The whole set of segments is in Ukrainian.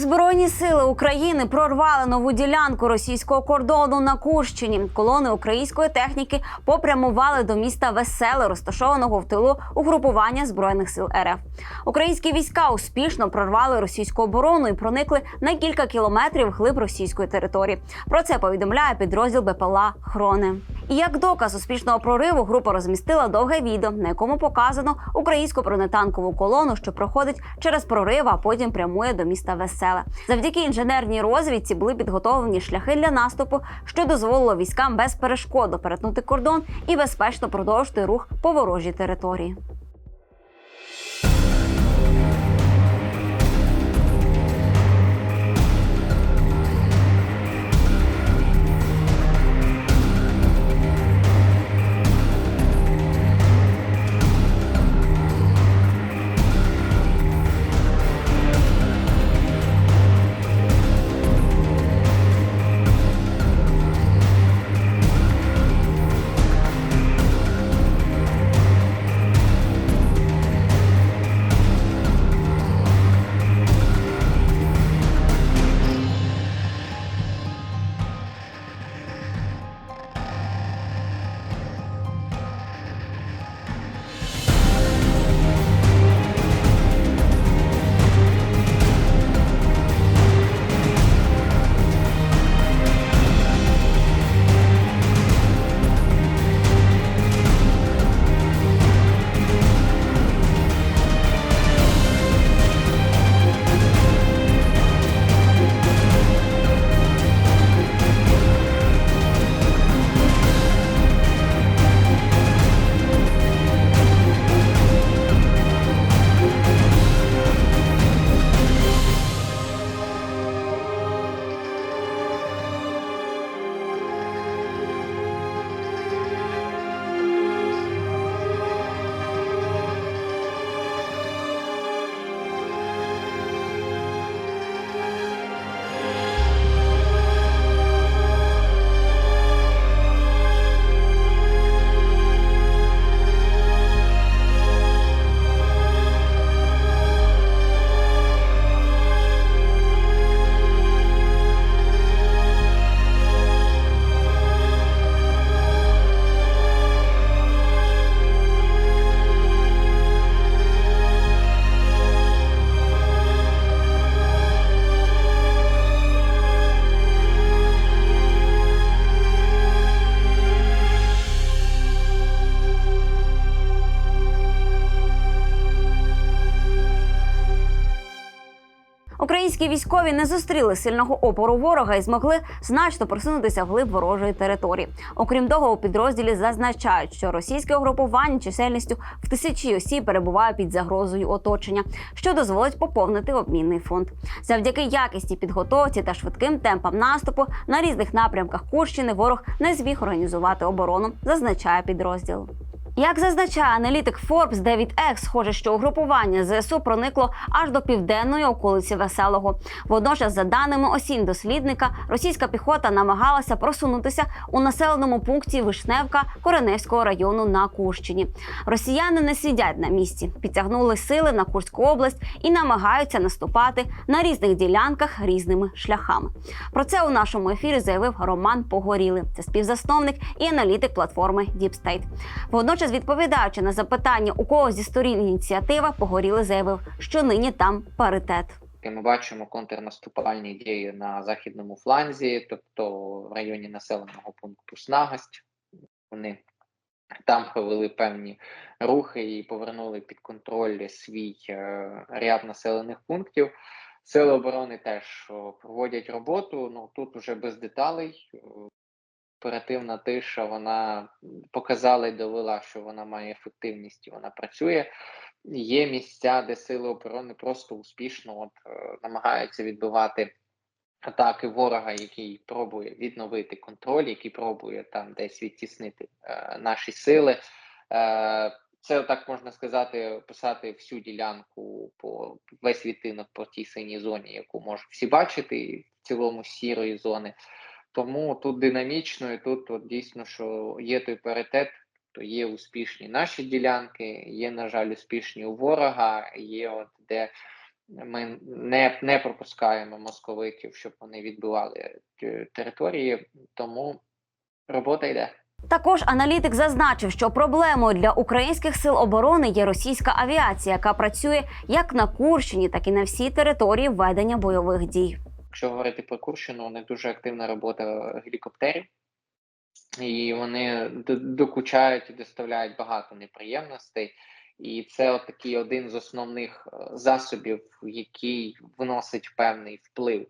Збройні сили України прорвали нову ділянку російського кордону на Курщині. Колони української техніки попрямували до міста Веселе, розташованого в тилу угрупування збройних сил РФ. Українські війська успішно прорвали російську оборону і проникли на кілька кілометрів глиб російської території. Про це повідомляє підрозділ БПЛА Хроне. І як доказ успішного прориву група розмістила довге відео, на якому показано українську бронетанкову колону, що проходить через прорив, а потім прямує до міста Веселе. Завдяки інженерній розвідці були підготовлені шляхи для наступу, що дозволило військам без перешкод перетнути кордон і безпечно продовжити рух по ворожій території. Українські військові не зустріли сильного опору ворога і змогли значно просунутися вглиб ворожої території. Окрім того, у підрозділі зазначають, що російське угрупування чисельністю в тисячі осіб перебуває під загрозою оточення, що дозволить поповнити обмінний фонд. Завдяки якісній підготовці та швидким темпам наступу на різних напрямках Курщини ворог не зміг організувати оборону, зазначає підрозділ. Як зазначає аналітик Forbes Девід Екс, схоже, що угрупування ЗСУ проникло аж до південної околиці Веселого. Водночас, за даними осінь дослідника, російська піхота намагалася просунутися у населеному пункті Вишневка Кореневського району на Курщині. Росіяни не сидять на місці, підтягнули сили на Курську область і намагаються наступати на різних ділянках різними шляхами. Про це у нашому ефірі заявив Роман Погоріли. Це співзасновник і аналітик платформи Deep State. Водночас, відповідаючи на запитання, у кого зі сторін ініціатива, Погоріли заявив, що нині там паритет. Ми бачимо контрнаступальні дії на західному фланзі, тобто в районі населеного пункту Снагость. Вони там провели певні рухи і повернули під контроль свій е, ряд населених пунктів. Сили оборони теж проводять роботу. Ну тут уже без деталей. Оперативна тиша вона показала і довела, що вона має ефективність і вона працює. Є місця, де сили оборони просто успішно от, е, намагаються відбивати атаки ворога, який пробує відновити контроль, який пробує там десь відтіснити е, наші сили. Е, це так можна сказати, описати всю ділянку по весь відтинок по тій синій зоні, яку можуть всі бачити, в цілому сірої зони. Тому тут динамічно, і тут от, дійсно, що є той паритет, то є успішні наші ділянки, є, на жаль, успішні у ворога, є от де Ми не, не пропускаємо московитів, щоб вони відбивали е, території, тому робота йде. Також аналітик зазначив, що проблемою для українських сил оборони є російська авіація, яка працює як на Курщині, так і на всій території ведення бойових дій. Якщо говорити про Курщину, у них дуже активна робота гелікоптерів, і вони докучають і доставляють багато неприємностей. І це от такий один з основних е, засобів, який вносить певний вплив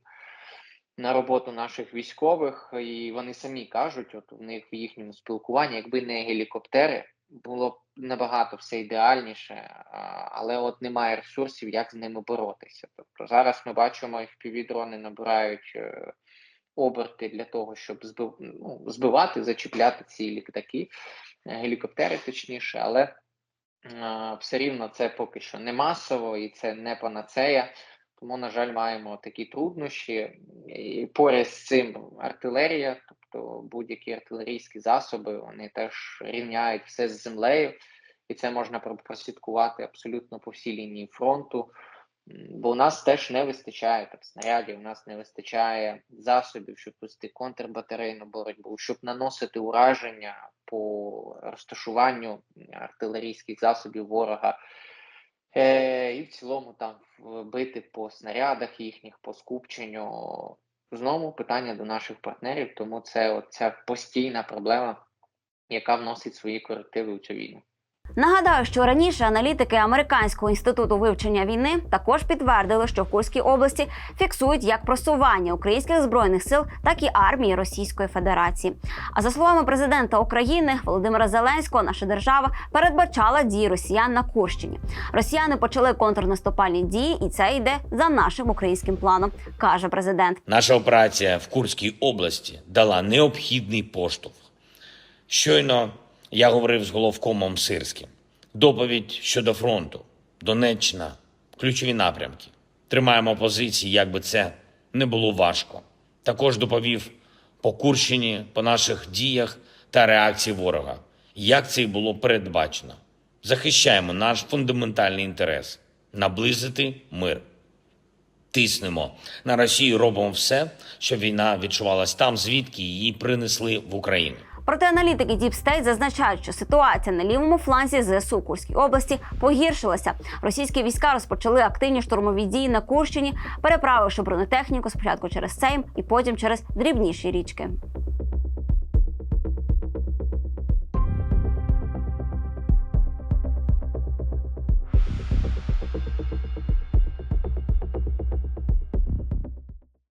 на роботу наших військових. І вони самі кажуть, от у них в їхньому спілкуванні, якби не гелікоптери, було б набагато все ідеальніше, але от немає ресурсів, як з ними боротися. Тобто зараз ми бачимо, як півдрони набирають е, оберти для того, щоб збив, ну, збивати, зачіпляти ці літаки, е, гелікоптери точніше, але все рівно це поки що не масово і це не панацея. Тому, на жаль, маємо такі труднощі. І поряд з цим артилерія, тобто будь-які артилерійські засоби, вони теж рівняють все з землею, і це можна про- прослідкувати абсолютно по всій лінії фронту. Бо у нас теж не вистачає там снарядів, у нас не вистачає засобів, щоб вести контрбатарейну боротьбу, щоб наносити ураження по розташуванню артилерійських засобів ворога. Е, і в цілому там бити по снарядах їхніх, по скупченню. Знову питання до наших партнерів, тому це ця постійна проблема, яка вносить свої корективи у цю війну. Нагадаю, що раніше аналітики Американського інституту вивчення війни також підтвердили, що в Курській області фіксують як просування українських збройних сил, так і армії Російської Федерації. А за словами президента України Володимира Зеленського, наша держава передбачала дії росіян на Курщині. Росіяни почали контрнаступальні дії, і це йде за нашим українським планом, каже президент. Наша операція в Курській області дала необхідний поштовх. Щойно я говорив з головкомом Сирським. Доповідь щодо фронту, Донеччина, ключові напрямки. Тримаємо позиції, як би це не було важко. Також доповів по Курщині, по наших діях та реакції ворога, як це й було передбачено. Захищаємо наш фундаментальний інтерес наблизити мир тиснемо на Росію, робимо все, щоб війна відчувалась там, звідки її принесли в Україну. Проте аналітики Deep State зазначають, що ситуація на лівому фланзі ЗСУ Курській області погіршилася. Російські війська розпочали активні штурмові дії на Курщині, переправивши бронетехніку спочатку через Сейм і потім через дрібніші річки.